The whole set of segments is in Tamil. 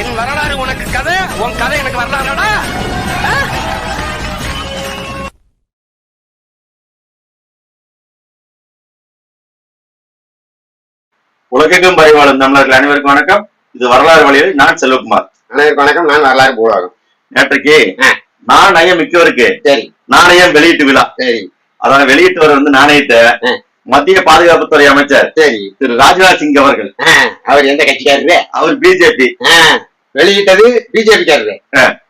என் வரலாறு உனக்கு கதை உன் கதை எனக்கு வரலாறுடா? உலகெங்கும் பரிவாளும் தமிழர்கள் அனைவருக்கும் வணக்கம். இது வரலாறு வழியில் நான் செல்வகுமார். அனைவருக்கும் வணக்கம். நான் வரலாறு பூலாகும் நேற்றைக்கு. நாணயம் மிக்கவருக்கு சரி. நாணயம் வெளியீட்டு விழா. சரி. அதாவது வெளியிட்டவர் வந்து நாணயத்தை. மத்திய பாதுகாப்புத்துறை அமைச்சர் சரி திரு ராஜ்நாத் சிங் அவர்கள் அவர் எந்த கட்சிக்காரரு அவர் பிஜேபி வெளியிட்டது பிஜேபி காரரு.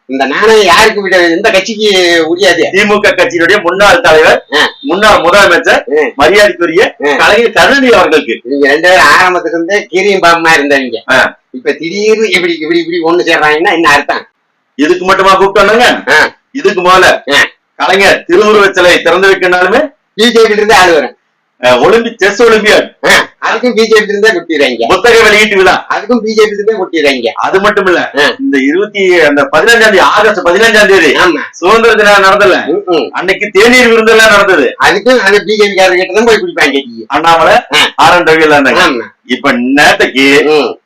இந்த நாணயம் யாருக்கு விட- எந்த கட்சிக்கு உரியாது திமுக கட்சியினுடைய முன்னாள் தலைவர். முன்னாள் முதலமைச்சர். மரியாதைக்குரிய. கலைஞர் கருணாநிதி அவர்களுக்கு நீங்க ரெண்டு பேரும் ஆரம்பத்துக்கு இருந்தே கீரியும் பாம்பமா இருந்தவங்க. இப்ப திடீர்னு இப்படி இப்படி இப்படி ஒண்ணு சேர்றாங்கன்னா என்ன அர்த்தம் இதுக்கு மட்டுமா கூப்பிட்டாங்க ஆ. இதுக்கு முதல்ல. கலைஞர் திருவுருவச் சிலை திறந்து வைக்கனாலுமே பிஜேபி இருந்து ஆள் வரும் ஒலிம்பிக் செஸ் ஒலிம்பியாட் அதுக்கும் பிஜேபி இருந்தே குட்டிடுறாங்க புத்தக வெளியீட்டு விழா அதுக்கும் பிஜேபி இருந்தே குட்டிடுறாங்க அது மட்டும் இல்ல. இந்த இருபத்தி அந்த பதினஞ்சாம் தேதி ஆகஸ்ட் பதினஞ்சாம் தேதி சுதந்திர தினம் நடந்தல. அன்னைக்கு தேநீர் விருந்தெல்லாம் நடந்தது அதுக்கும் அது பிஜேபி காரர் கிட்ட தான் போய் குடிப்பாங்க. அண்ணாமலை. ஆர் என் ரவி இப்ப நேத்தைக்கு.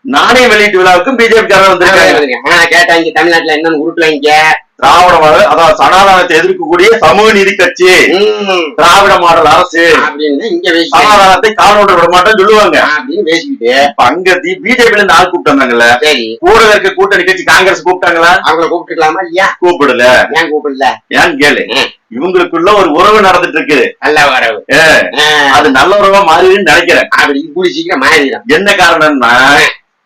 நாணய வெளியீட்டு விழாவுக்கும் பிஜேபி காரர் வந்திருக்காங்க கேட்டாங்க. தமிழ்நாட்டுல என்னன்னு உருட்டுவாங்க திராவிட மாடல் அதாவது சனாதனத்தை எதிர்க்கக்கூடிய சமூக நீதி கட்சி. திராவிட மாடல் அரசு. சனாதனத்தை காணோட விட மாட்டோம்னு சொல்லுவாங்க பேசிக்கிட்டு. அங்க பிஜேபில இருந்து ஆள் கூப்பிட்டு வந்தாங்கல்ல. கூட இருக்க கூட்டணி கட்சி காங்கிரஸ் கூப்பிட்டாங்களா? அவங்கள கூப்பிட்டுக்கலாமா இல்லையா? கூப்பிடல. ஏன் கூப்பிடல? ஏன்னு கேளு. இவங்களுக்குள்ள ஒரு உறவு நடந்துட்டு இருக்குது நல்ல ஆ, அது நல்ல உறவா மாறிடுன்னு நினைக்கிறேன். அப்படி சீக்கிரம் மாறிடும். என்ன காரணம்னா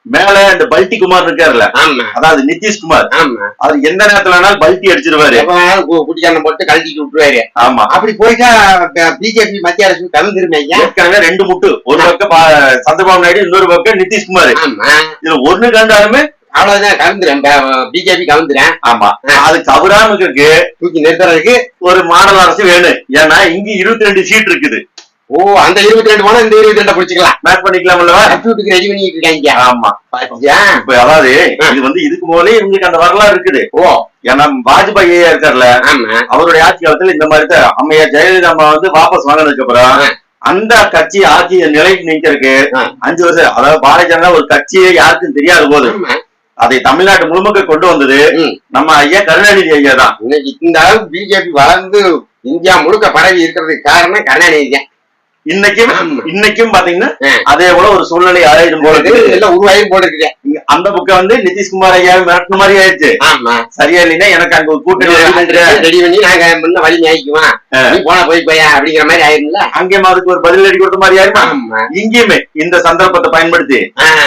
மேல இந்த பல்டி குமார் இருக்காருல்ல? ஆமா. அதாவது நிதிஷ்குமார் அவர் எந்த நேரத்துல பல்டி அடிச்சிருவாரு. எப்ப வேணாலும் கு- குடிக்காரனை போட்டு கழட்டிட்டு விட்டுருவாரு. ஆமா. அப்படி போயிட்டா பிஜேபி மத்திய அரசு கலந்துருமே ஐயா? ஏற்கனவே ரெண்டு முட்டு. ஒரு பக்கம் சந்திரபாபு நாயுடு இன்னொரு பக்கம் நிதிஷ்குமார் ஆமா. இதுல ஒண்ணு கண்டாலுமே அவ்வளவுதான் கலந்துறேன். பிஜேபி கலந்துறேன். ஆமா. அதுக்கு அவராமுக்கு தூக்கி நிறுத்துறதுக்கு ஒரு மாடல் அரசு வேணும். ஏன்னா இங்க இருபத்தி ரெண்டு சீட் இருக்குது. ஓ அந்த இருபத்தி ரெண்டு போனா இந்த இருபத்தி ரெண்டை பிடிச்சிக்கலாம் மேட்ச் பண்ணிக்கலாம்லவா கம்ப்யூட்டருக்கு ரெடி பண்ணிட்டு இருக்காங்க. ஆமா. இப்ப அதாவது இது வந்து இதுக்கு முதலே இவங்களுக்கு அந்த வரலாறு இருக்குது. ஓ. ஏன்னா வாஜ்பாய் ஐயா இருக்காருல்ல அவருடைய ஆட்சி காலத்துல இந்த மாதிரி தான். அம்மையார் ஜெயலலிதா அம்மா வந்து வாபஸ் வாங்கினதுக்கு அப்புறம். அந்த கட்சி ஆட்சி நிலைக்கு நிக்கிறதுக்கு. அஞ்சு வருஷம் அதாவது பாரதிய ஜனதா ஒரு கட்சியே யாருக்கும் தெரியாத போது அதை தமிழ்நாட்டு முழுமைக்கு கொண்டு வந்தது. நம்ம ஐயா கருணாநிதி ஐயா தான். இந்த அளவுக்கு பிஜேபி வளர்ந்து இந்தியா முழுக்க பரவி இருக்கிறதுக்கு காரணம் கருணாநிதி தான். இன்னைக்கும். இன்னைக்கும் பாத்தீங்கன்னா. அதே போல ஒரு சூழ்நிலை அடையும் போல. எல்லாம் உருவாகி போட்டுருக்கீங்க இங்க அந்த பக்கம் வந்து நிதிஷ்குமார் ஐயா மிரட்டின மாதிரி ஆயிடுச்சு. ஆமா. சரியா இல்லைன்னா எனக்கு அங்க ஒரு வருதுன்ற ரெடி பண்ணி நாங்க முன்ன வழி நியாய்க்குவோம். நீ போனா போய் போயா அப்படிங்கிற மாதிரி ஆயிரும்ல? அங்கேயும் அதுக்கு ஒரு பதிலடி கொடுத்த மாதிரி ஆயிருமா? இங்கேயுமே இந்த சந்தர்ப்பத்தை பயன்படுத்தி.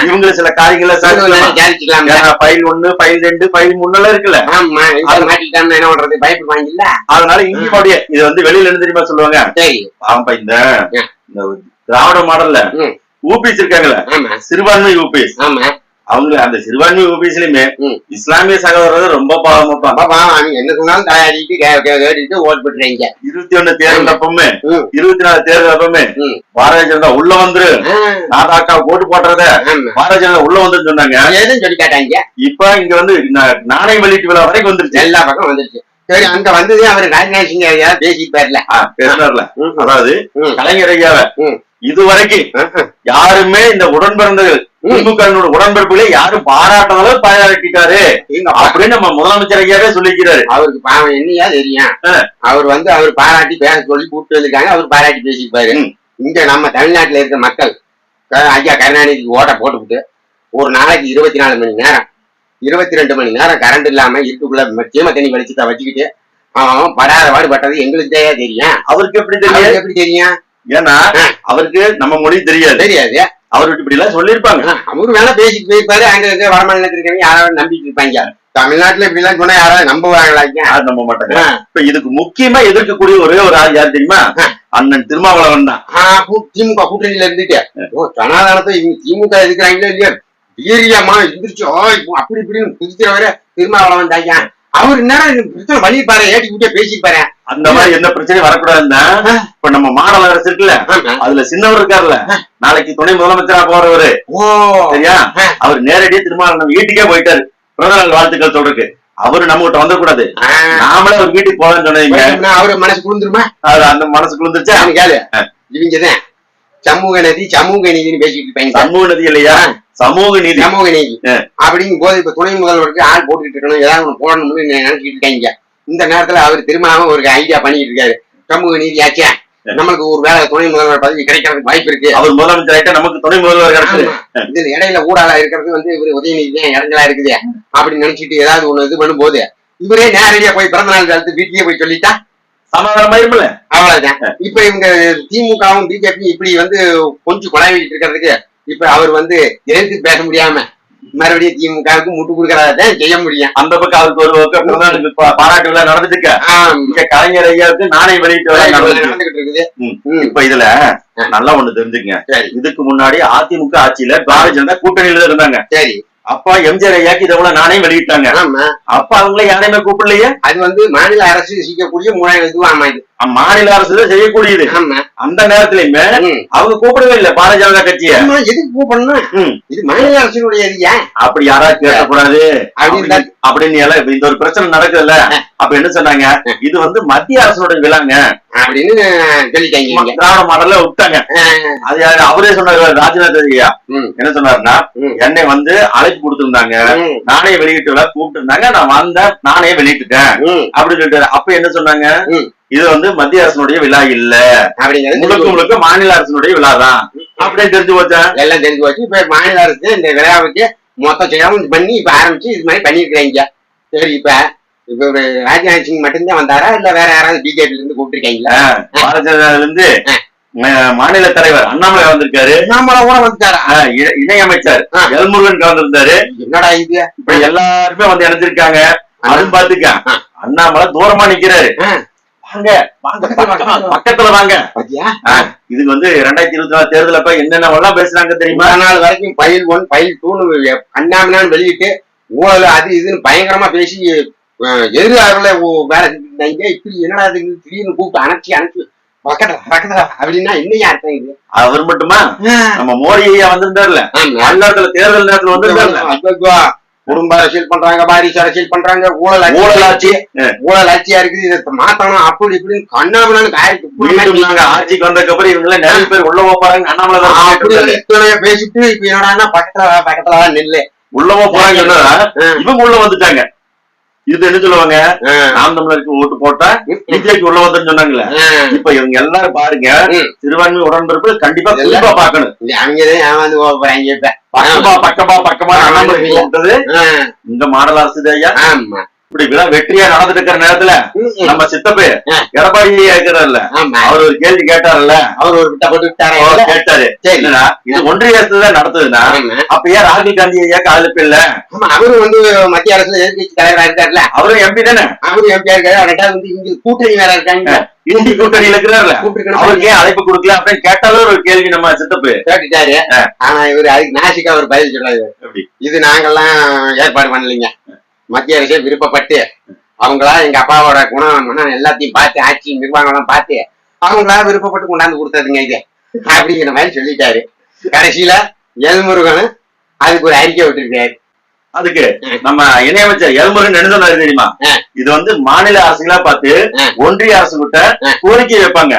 இவங்க சில காரியங்களை விசாரிச்சுக்கலாம் ஃபைல் ஒண்ணு ஃபைல் ரெண்டு ஃபைல் மூணுலாம் இருக்குல்ல? ஆமா. இங்க மாட்டிக்கிட்டான்னு என்ன பண்றது? பயப்படுவாங்கல்ல? அதனால இங்கேயும் அப்படியே இது வந்து வெளியில இருந்து தெரியுமா சொல்லுவாங்க? ஆ. இந்த. திராவிட மாடல்ல. ஊபிஸ் இருக்காங்கல்ல? ஆமா. சிறுபான்மை ஊபிஸ் அவங்க அந்த சிறுபான்மை ஊபிஸ்லயுமே. இஸ்லாமிய சகோதரர் ரொம்ப அவங்க என்ன சொன்னாலும் தயாரிட்டு ஓட் போட்டுறீங்க. இருபத்தி ஒண்ணு தேர்தல் அப்பமே. இருபத்தி நாலு தேர்தல் அப்பமே. பாரதிய ஜனதா உள்ள வந்துரு. நாதாக்கா ஓட்டு போடுறத பாரதிய ஜனதா உள்ள வந்துன்னு சொன்னாங்க. சொல்லி கேட்டாங்க? இப்ப இங்க வந்து நா- நாணயம் வெளியீட்டு விழா வரைக்கும் வந்துருச்சு. எல்லா பக்கம் வந்துருச்சு. சரி அங்க வந்தது அவர் ராஜ்நாத் சிங் ஐயா பேசிப்பார்ல பேசினார்ல அதாவது. கலைஞர் ஐயாவை. இதுவரைக்கும். யாருமே இந்த உடன்பிறந்தகள் ம். திமுக உடன்பிறப்புகளை யாரும் பாராட்டாத அளவு பாராட்டிட்டாரு அப்படின்னு நம்ம முதலமைச்சர் ஐயாவே சொல்லிக்கிறாரு அவருக்கு பாவம் என்னையா தெரியும். அவர் வந்து அவர் பாராட்டி பேச சொல்லி கூப்பிட்டு வந்திருக்காங்க அவர் பாராட்டி பேசிப்பாரு. இங்க நம்ம தமிழ்நாட்டுல இருக்க மக்கள் ஐயா கருணாநிதிக்கு ஓட்ட போட்டுவிட்டு ஒரு நாளைக்கு இருபத்தி நாலு மணி நேரம் இருபத்தி ரெண்டு மணி நேரம் கரண்ட் இல்லாம இருட்டுக்குள்ள சீம தண்ணி வெளிச்சத்தை வச்சுக்கிட்டு அவன் படாத பாடுபட்டது எங்களுக்கு தான் தெரியும். அவருக்கு எப்படி தெரியும்? எப்படி தெரியும்? ஏன்னா. அவருக்கு நம்ம மொழி தெரியாது. தெரியாது. அவருக்கு இப்படி எல்லாம் சொல்லியிருப்பாங்க அவரு வேணா பேசிட்டு போயிருப்பாரு அங்க இருக்க வடமாநிலத்தில் இருக்கவங்க யாராவது நம்பிட்டு இருப்பாங்க. தமிழ்நாட்டுல இப்படி எல்லாம் சொன்னா யாராவது நம்புவாங்களா யாரும் நம்ப மாட்டாங்க. இப்ப இதுக்கு முக்கியமா எதிர்க்கக்கூடிய ஒரே ஒரு ஆள் யார் தெரியுமா? அண்ணன் திருமாவளவன் தான். திமுக கூட்டணியில இருந்துட்டு. ஓ சனாதனத்தை திமுக இருக்கிறாங்களோ இல்லையோ? வீரியமா எந்திரிச்சு இப்போ அப்படி இப்படின்னு குதிக்கிறவரை திருமாவளவன் தாங்க அவர் என்ன பிரச்சனை பண்ணிருப்பாரு ஏட்டி விட்டே பேசிப்பாரு அந்த மாதிரி எந்த பிரச்சனையும் வரக்கூடாதுன்னா இப்ப நம்ம மாடல் அரசு இருக்குல்ல அதுல சின்னவர் இருக்காருல்ல நாளைக்கு துணை முதலமைச்சரா போறவரு. ஓ. சரியா? அவர் நேரடியா நம்ம வீட்டுக்கே போயிட்டாரு. பிறந்த நாள் வாழ்த்துக்கள் சொல்றதுக்கு. அவரு நம்ம கிட்ட வந்துடக்கூடாது. நாமளே ஒரு வீட்டுக்கு போகலாம்னு சொன்னீங்க அவரு மனசு குளிந்துருமா அது அந்த மனசுக்கு வந்துருச்சா கேளு. இவங்கதான். சமூக நீதி சமூக நீதினு பேசிட்டு இருப்பாங்க. சமூக நீதி இல்லையா? சமூக நீதி. சமூக நீதி. அப்படிங்கும் போது இப்ப துணை முதல்வருக்கு ஆள் போட்டுட்டு இருக்கணும் ஏதாவது ஒண்ணு போடணும்னு நினைச்சிட்டு இருக்காங்க? இந்த நேரத்துல அவர் திரும்ப ஒரு ஐடியா பண்ணிட்டு இருக்காரு. சமூக நீதி ஆச்சே. நம்மளுக்கு ஒரு வேலை துணை முதல்வர் பதவி கிடைக்கிறதுக்கு வாய்ப்பு இருக்கு. அவர் முதலமைச்சர் நமக்கு துணை முதல்வர் கிடைச்சது. இதுல இடையில ஊடால இருக்கிறது வந்து இவரு உதயநிதி தான் இறஞ்சலா இருக்குது? அப்படின்னு நினைச்சிட்டு ஏதாவது ஒண்ணு இது பண்ணும்போது இவரே நேரடியா போய் பிறந்த நாள் காலத்து வீட்லயே போய் சொல்லிட்டா? சமாதானமாயிருமில்ல அவ்வளவுதான். இப்ப இவங்க திமுகவும் பிஜேபி இப்படி வந்து கொஞ்சம் குழாவிட்டு இருக்கிறதுக்கு இப்ப அவர் வந்து எதிர்த்து பேச முடியாம மறுபடியும் திமுகவுக்கு முட்டு கொடுக்கறதான் செய்ய முடியும். அந்த பக்கம் அவருக்கு ஒரு பக்கம் பாராட்டு விழா நடந்துட்டு கலைஞர் ஐயாவுக்கு நாணய வெளியீட்டு. நடந்துகிட்டு இருக்குது. இப்ப இதுல நல்லா ஒண்ணு தெரிஞ்சுங்க சரி. இதுக்கு முன்னாடி அதிமுக ஆட்சியில பாரதிய ஜனதா கூட்டணியில இருந்தாங்க. சரி. அப்பா எம்ஜிஆர் ஐயாக்கு நாணயம் வெளியிட்டாங்க. அப்ப அவங்கள யாரையுமே கூப்பிடலையே? அது வந்து மாநில அரசு செய்யக்கூடிய மூணாயிரம் மாநில அரசு தான் செய்யக்கூடியது அந்த நேரத்திலயுமே. அவங்க கூப்பிடவே இல்ல பாரதிய ஜனதா கட்சிய. எதுக்கு கூப்பிடணும். இது மாநில அரசினுடைய ஏன்? அப்படி யாராவது கேட்கக்கூடாது அப்படின்னு இந்த ஒரு பிரச்சனை நடக்குதுல்ல. அப்ப என்ன சொன்னாங்க? இது வந்து மத்திய அரசோட விழாங்க அப்படின்னு சொல்லிட்டாங்க. திராவிட மாடல்ல விட்டாங்க அது? அவரே சொன்னாரு ராஜநாத் ஐயா. என்ன சொன்னாருன்னா. என்னை வந்து அழைப்பு கொடுத்திருந்தாங்க. நாணய வெளியிட்டு கூப்பிட்டு இருந்தாங்க நான் வந்தேன் நானே வெளியிட்டுட்டேன். அப்படின்னு சொல்லிட்டு அப்ப என்ன சொன்னாங்க. இது வந்து மத்திய அரசனுடைய விழா இல்ல முழுக்க முழுக்க மாநில அரசனுடைய விழா தான் அப்படின்னு தெரிஞ்சு போச்சேன் போச்சு. எல்லாம் தெரிஞ்சு போச்சு இப்ப மாநில அரசு இந்த விழாவுக்கு மொத்த செலவும் பண்ணி இப்ப ஆரம்பிச்சு இது மாதிரி பண்ணிருக்கிறாங்க சரி இப்ப ராஜ்நாத் சிங் மட்டும்தான் வந்தாரா? இல்ல வேற யாராவது பிஜேபி இருந்து கூப்பிட்டுருக்கீங்களா? பாரதிய ஜனதால இருந்து மாநில தலைவர் அண்ணாமலை வந்திருக்காரு. நம்மள கூட வந்துட்டாரா? இணையமைச்சர். எல்முருகன் கலந்திருந்தாரு. என்னடா இது? இப்ப எல்லாருமே வந்து இணைஞ்சிருக்காங்க. அதுவும் பாத்துக்க. அண்ணாமலை தூரமா நிக்கிறாரு. வாங்க வாங்க பக்கத்துல வாங்க. இதுக்கு வந்து ரெண்டாயிரத்தி இருபத்தி நாலு தேர்தல் அப்ப என்னென்ன பேசுறாங்க தெரியுமா நாள் வரைக்கும் பயில் ஒன் பயில் டூன்னு அண்ணாமலான்னு வெளியிட்டு ஊழல் அது இதுன்னு பயங்கரமா பேசி ஓ- வேலை செஞ்சுருந்தாங்க இப்படி என்னடா இது திடீர்னு கூப்பிட்டு அணைச்சி அணைச்சி அப்படின்னா என்னையா அர்த்தம் இது? அவர் மட்டுமா? நம்ம மோடி ஐயா வந்திருந்தாருல. நேரத்துல தேர்தல் நேரத்துல வந்திருந்தாருல. குடும்ப அரசியல் பண்றாங்க வாரிசு அரசியல் பண்றாங்க ஊழல் ஊழல் ஆட்சி ஊழல் ஆட்சியா இருக்குது இதை மாத்தணும் அப்படி இப்படின்னு கண்ணாமலான்னு ஆட்சிக்கு வந்ததுக்கு அப்புறம் இவங்க நிறைய பேர் உள்ள போறாங்க அண்ணாமலை பேசிட்டு இப்ப என்னடா பக்கத்துல பக்கத்துல நெல்லு. உள்ளவோ போறாங்க. இவங்க உள்ள வந்துட்டாங்க. இது என்ன சொல்லுவாங்க. நாம் தமிழருக்கு ஓட்டு போட்டா பிஜேபி உள்ள வந்துன்னு சொன்னாங்கல்ல ஆ. இப்ப இவங்க எல்லாரும் பாருங்க. சிறுபான்மை உடன்பிறப்பு கண்டிப்பா குறிப்பா பாக்கணும் இந்த அவங்கதான் ஏமாந்து போறாங்க பக்கமா பக்கமா பக்கமா. அண்ணாமலை இந்த மாடல் அரசு ஐயா ஆமா இப்படி விழா வெற்றியா நடந்துட்டு இருக்கிற நேரத்துல. நம்ம சித்தப்பு ஆ. எடப்பாடி இருக்கிறார்ல. ஆமா. அவர் ஒரு கேள்வி கேட்டார்ல. அவர் ஒரு விட்ட போட்டு விட்டாரா? கேட்டாரு. என்னன்னா இது ஒன்றிய அரசு தான் நடத்துதுன்னா. அப்ப ஏன் ராகுல் காந்தி ஐயா காதலிப்பு இல்ல ஆமா அவரு வந்து மத்திய அரசுல எதிர்கட்சி தலைவரா இருக்காருல்ல அவரும் எம்பி தானே? அவரு எம்பியா இருக்காரு. ரெண்டாவது வந்து இங்க கூட்டணி வேற இருக்காங்க. இந்தி கூட்டணியில இருக்கிறார்ல. அவருக்கு ஏன் அழைப்பு கொடுக்கல. அப்படின்னு கேட்டாலும் ஒரு கேள்வி நம்ம சித்தப்பு. கேட்டுட்டாரு. ஆனா இவரு அதுக்கு நாசிக்கா ஒரு பதில் எப்படி? இது நாங்கெல்லாம் ஏற்பாடு பண்ணலைங்க. மத்திய அரசே விருப்பப்பட்டு அவங்களா எங்க அப்பாவோட குணம் மனம் எல்லாத்தையும் பார்த்து ஆட்சி நிர்வாகம் பார்த்து அவங்களா விருப்பப்பட்டு கொண்டாந்து கொடுத்ததுங்க இது. அப்படிங்கிற மாதிரி சொல்லிட்டாரு. கடைசியில எல்முருகன் அதுக்கு ஒரு அறிக்கை விட்டுருக்காரு. அதுக்கு நம்ம இணையமைச்சர் எல்முருகன் என்ன சொன்னாரு தெரியுமா. இது வந்து மாநில அரசுகளா பார்த்து. ஒன்றிய அரசு கிட்ட. கோரிக்கை வைப்பாங்க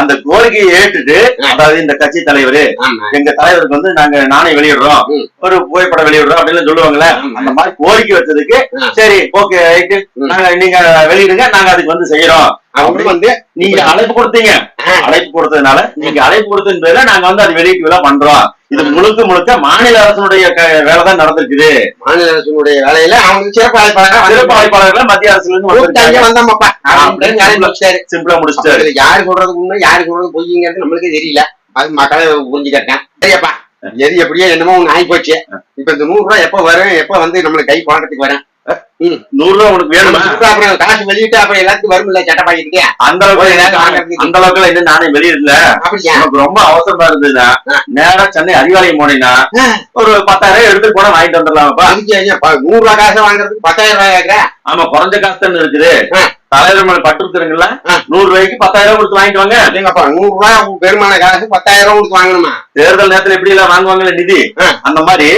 அந்த கோரிக்கையை ஏற்றுட்டு. அதாவது இந்த கட்சி தலைவர் எங்க தலைவருக்கு வந்து நாங்க நாணயம் வெளியிடுறோம். ஒரு புகைப்படம் வெளியிடுறோம் அப்படின்னு சொல்லுவாங்கல்ல ஆமா. அந்த மாதிரி கோரிக்கை வச்சதுக்கு. சரி ஓகே ரைட்டு. நாங்க நீங்க வெளியிடுங்க நாங்க அதுக்கு வந்து செய்யறோம் அவங்க வந்து நீங்க அழைப்பு கொடுத்தீங்க. அழைப்பு கொடுத்ததுனால நீங்க அழைப்பு கொடுத்தது பேர்ல நாங்க வந்து அது வெளியிட்டு விழா பண்றோம். இது முழுக்க முழுக்க மாநில அரசனுடைய வேலை தான் நடந்திருக்குது. மாநில அரசுடைய வேலையில அவங்க சிறப்பு அழைப்பாளராக சிறப்பு அழைப்பாளர்கள் மத்திய அரசுல இருந்து வந்தோம்ப்பா சிம்பிளா முடிச்சிட்டாரு. யாரு சொல்றது உண்மை யாரு சொல்றது பொய்ங்கிறது நம்மளுக்கே தெரியல. அது மக்களை புரிஞ்சுக்கிட்டேன் சரியப்பா எது எப்படியோ என்னமோ ஒண்ணு ஆகி போச்சு இப்ப இந்த நூறு ரூபாய் எப்ப வரும் எப்ப வந்து நம்மளுக்கு கை போனதுக்கு வரும்? நூறு ரூபா உனக்கு வேணுமா? அப்புறம் காசு வெளியிட்டு அப்புறம் எல்லாத்துக்கும் வரும்ல சட்டை பாக்கிட்டு அந்த அளவுக்கு என்ன- அந்த அளவுக்கு இன்னும் நானே வெளியிடல. உனக்கு ரொம்ப அவசரமா இருந்ததுன்னா. நேரா சென்னை அறிவாலயம் போனீங்கன்னா. ஒரு பத்தாயிரம் எடுத்து போனா வாங்கிட்டு வந்துடலாம்ப்பா? நூறு ரூபாய் காசு வாங்குறதுக்கு பத்தாயிரம் ரூபாய் ஆமா குறைஞ்ச காசு தானே இருக்குது. தலைவர் மேல பட்டு ஆ. நூறு ரூபாய்க்கு பத்தாயிரம் கொடுத்து வாங்கிட்டு வாங்க. எங்கப்பா நூறு ரூபாய் பெருமான காசு பத்தாயிரம் ரூபாய் கொடுத்து வாங்கணுமா? தேர்தல் நேரத்துல எப்படி எல்லாம் வாங்குவாங்கல்ல நிதி. அந்த மாதிரி.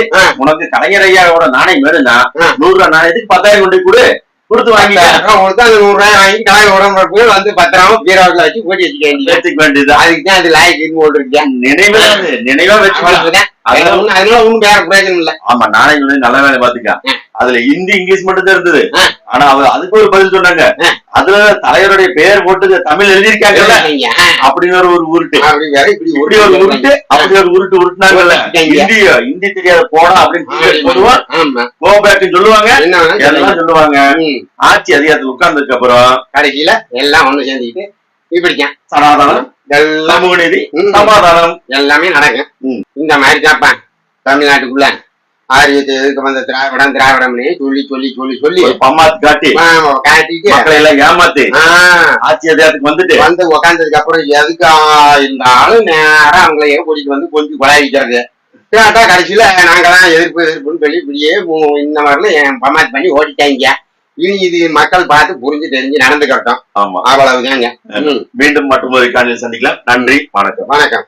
உனக்கு கலைஞர் ஐயாவோட நாணயம் வேணும்னா. நூறு ரூபாய் நாணயத்துக்கு பத்தாயிரம் கொண்டு கொடு. கொடுத்து பத்தாயிரம் கொடுத்து அந்த நூறு ரூபாய் வாங்கி கலாய் உடம்பு வந்து பத்திரமா பீரோவில் வச்சு பூட்டி வச்சுக்க வச்சுக்க வேண்டியது அதுக்கு தான் அது லாய்க்கு போட்டு இருக்கேன் நினைவே நினைவா அவ்வளவுதான். வேற ஒண்ணும் அதனால ஒண்ணும் வேற பிரயோஜனம் இல்ல. ஆமா சொல்லி நல்ல வேலை பாத்துக்க அதுல ஹிந்தி இங்கிலீஷ் மட்டும் தான் இருந்தது. ஆனா அவ அதுக்கு ஒரு பதில் சொன்னாங்க. அதுல தலைவருடைய பெயர் போட்டு தமிழ் எழுதியிருக்காங்கல்ல. அப்படின்னு ஒரு ஒரு உருட்டு. இப்படி ஒரு உருட்டு அப்படி ஒரு உருட்டு உருட்டுனாங்கல்ல. உருட்டிட்டாங்க. ஹிந்தி தெரியாத போடா அப்படின்னு ஆமா. கோ பேக் சொல்லுவாங்க. எல்லாம் சொல்லுவாங்க. ஆட்சி அதிகாரத்துல உட்கார்ந்ததுக்கு அப்புறம் கடைசியில எல்லாம் ஒண்ணு சேர்ந்துக்கிட்டு இப்படித்தான். சனாதனம் எல்லாம் சமூக நீதி. சமாதானம். எல்லாமே நடக்கும். இந்த மாதிரி தாப்பா தமிழ்நாட்டுக்குள்ள ஆரியத்தை எதுக்கு வந்த திராவிடம் திராவிடம்னு சொல்லி சொல்லி சொல்லி சொல்லி. பம்மாத்து காட்டி காட்டிட்டு. மக்களை எல்லாம் ஏமாத்தி. ஆட்சி அதிகாரத்துக்கு வந்துட்டு. வந்து உக்காந்ததுக்கு அப்புறம் எதுக்கு ஆ, இந்த ஆளு நேரா அவங்களையே கூட்டிட்டு வந்து கொஞ்சம் கொலாவிக்கிறது கேட்டா கடைசியில நாங்கெல்லாம் எதிர்ப்பு எதிர்ப்புன்னு சொல்லி இப்படியே இந்த மாதிரிலாம் என் பமாத் பண்ணி ஓடிட்டாங்க. இனி இது மக்கள் பார்த்து புரிஞ்சு தெரிஞ்சு நடந்துக்கிறோம் ஆமா. அவ்வளவுதாங்க. மீண்டும் மற்றும் ஒரு காலையில் சந்திக்கலாம். நன்றி வணக்கம். வணக்கம்.